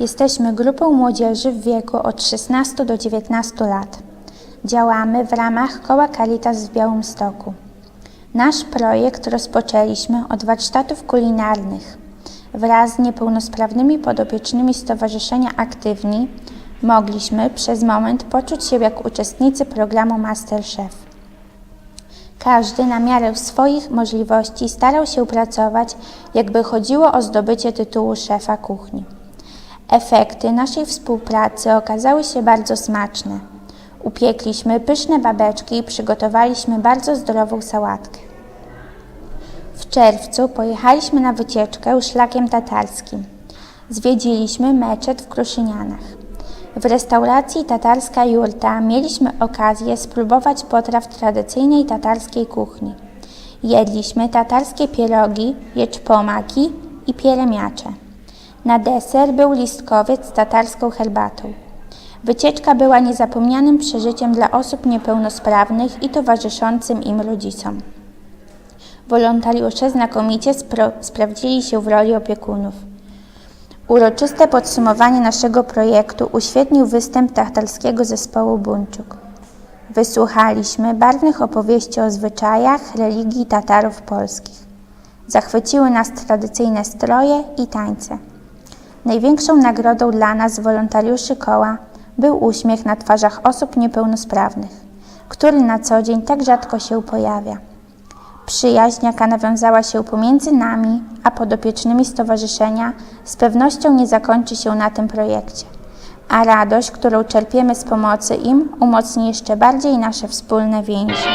Jesteśmy grupą młodzieży w wieku od 16 do 19 lat. Działamy w ramach Koła Caritas w Białymstoku. Nasz projekt rozpoczęliśmy od warsztatów kulinarnych. Wraz z niepełnosprawnymi podopiecznymi Stowarzyszenia Aktywni mogliśmy przez moment poczuć się jak uczestnicy programu Masterchef. Każdy na miarę swoich możliwości starał się pracować, jakby chodziło o zdobycie tytułu szefa kuchni. Efekty naszej współpracy okazały się bardzo smaczne. Upiekliśmy pyszne babeczki i przygotowaliśmy bardzo zdrową sałatkę. W czerwcu pojechaliśmy na wycieczkę szlakiem tatarskim. Zwiedziliśmy meczet w Kruszynianach. W restauracji Tatarska Jurta mieliśmy okazję spróbować potraw tradycyjnej tatarskiej kuchni. Jedliśmy tatarskie pierogi, jeczpomaki i pieremiacze. Na deser był listkowiec z tatarską herbatą. Wycieczka była niezapomnianym przeżyciem dla osób niepełnosprawnych i towarzyszącym im rodzicom. Wolontariusze znakomicie sprawdzili się w roli opiekunów. Uroczyste podsumowanie naszego projektu uświetnił występ tatarskiego zespołu Buńczuk. Wysłuchaliśmy barwnych opowieści o zwyczajach, religii Tatarów polskich. Zachwyciły nas tradycyjne stroje i tańce. Największą nagrodą dla nas, wolontariuszy koła, był uśmiech na twarzach osób niepełnosprawnych, który na co dzień tak rzadko się pojawia. Przyjaźń, jaka nawiązała się pomiędzy nami a podopiecznymi stowarzyszenia, z pewnością nie zakończy się na tym projekcie, a radość, którą czerpiemy z pomocy im, umocni jeszcze bardziej nasze wspólne więzi.